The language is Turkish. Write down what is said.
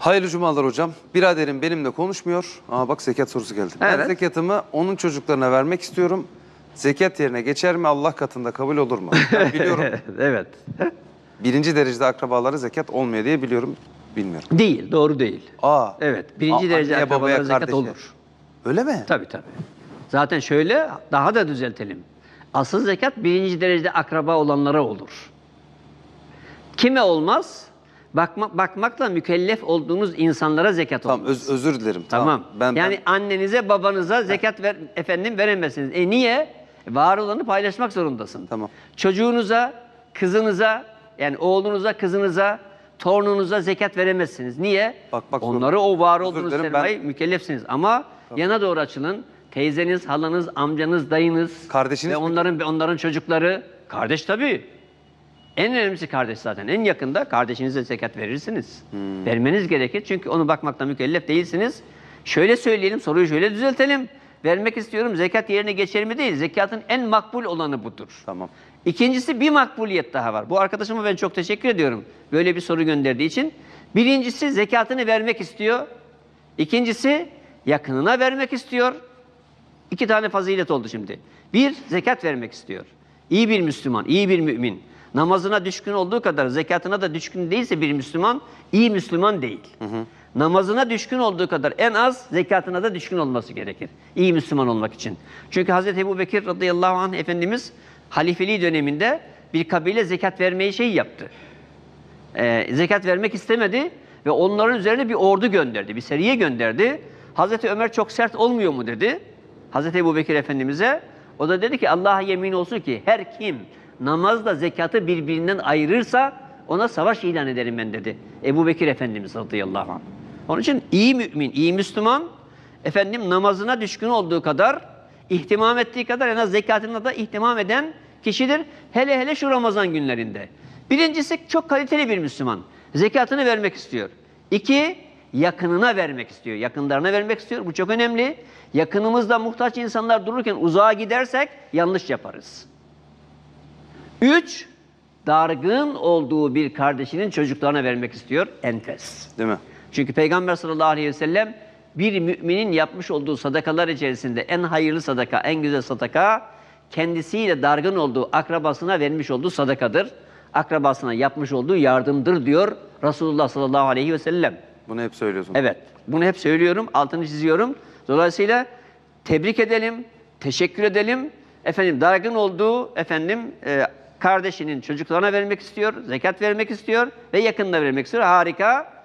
Hayırlı cumalar hocam. Biraderim benimle konuşmuyor. Aa bak zekat sorusu geldi. Ben Evet. zekatımı onun çocuklarına vermek istiyorum. Zekat yerine geçer mi Allah katında kabul olur mu? Ben biliyorum evet. birinci derecede akrabalara zekat olmuyor diye biliyorum. Bilmiyorum. Değil, doğru değil. Aa. Evet, birinci Aa, derece anneye, babaya, akrabalara zekat kardeşe. olur. Öyle mi? Tabii tabii. Zaten şöyle, daha da düzeltelim. Asıl zekat birinci derecede akraba olanlara olur. Kime olmaz? Bakma, bakmakla mükellef olduğunuz insanlara zekat Tamam olmaz. öz- özür dilerim. Tamam. Ben, yani ben- annenize, babanıza zekat ver, efendim veremezsiniz. E niye? Var olanı paylaşmak zorundasın. Tamam. Çocuğunuza, kızınıza, yani oğlunuza, kızınıza, torununuza zekat veremezsiniz. Niye? Bakmak Onları o var olduğunuz sermaye mükellefsiniz. Ama yana doğru açılın. Teyzeniz, halanız, amcanız, dayınız Kardeşiniz ve mi? onların onların çocukları kardeş tabii. En önemlisi kardeş zaten. En yakında kardeşinize zekat verirsiniz. Hmm. Vermeniz gerekir çünkü onu bakmakla mükellef değilsiniz. Şöyle söyleyelim, soruyu şöyle düzeltelim. Vermek istiyorum, zekat yerine geçer mi değil. Zekatın en makbul olanı budur. Tamam. İkincisi bir makbuliyet daha var. Bu arkadaşıma ben çok teşekkür ediyorum. Böyle bir soru gönderdiği için. Birincisi zekatını vermek istiyor. İkincisi yakınına vermek istiyor. İki tane fazilet oldu şimdi. Bir, zekat vermek istiyor. İyi bir Müslüman, iyi bir mümin. Namazına düşkün olduğu kadar zekatına da düşkün değilse bir Müslüman, iyi Müslüman değil. Namazına düşkün olduğu kadar en az zekatına da düşkün olması gerekir. İyi Müslüman olmak için. Çünkü Hz. Ebu Bekir radıyallahu anh Efendimiz halifeliği döneminde bir kabile zekat vermeyi şey yaptı. Ee, zekat vermek istemedi ve onların üzerine bir ordu gönderdi, bir seriye gönderdi. Hazreti Ömer çok sert olmuyor mu dedi. Hazreti Ebu Bekir Efendimiz'e. O da dedi ki Allah'a yemin olsun ki her kim namazla zekatı birbirinden ayırırsa ona savaş ilan ederim ben dedi. Ebu Bekir Efendimiz radıyallahu anh. Onun için iyi mümin, iyi Müslüman efendim namazına düşkün olduğu kadar ihtimam ettiği kadar en az zekatına da ihtimam eden kişidir. Hele hele şu Ramazan günlerinde. Birincisi çok kaliteli bir Müslüman. Zekatını vermek istiyor. İki, yakınına vermek istiyor. Yakınlarına vermek istiyor. Bu çok önemli. Yakınımızda muhtaç insanlar dururken uzağa gidersek yanlış yaparız. Üç, dargın olduğu bir kardeşinin çocuklarına vermek istiyor. Enfes. Değil mi? Çünkü Peygamber sallallahu aleyhi ve sellem bir müminin yapmış olduğu sadakalar içerisinde en hayırlı sadaka, en güzel sadaka kendisiyle dargın olduğu akrabasına vermiş olduğu sadakadır. Akrabasına yapmış olduğu yardımdır diyor Resulullah sallallahu aleyhi ve sellem. Bunu hep söylüyorsun. Evet, bunu hep söylüyorum, altını çiziyorum. Dolayısıyla tebrik edelim, teşekkür edelim. Efendim dargın olduğu efendim e, kardeşinin çocuklarına vermek istiyor, zekat vermek istiyor ve yakınına vermek istiyor. Harika.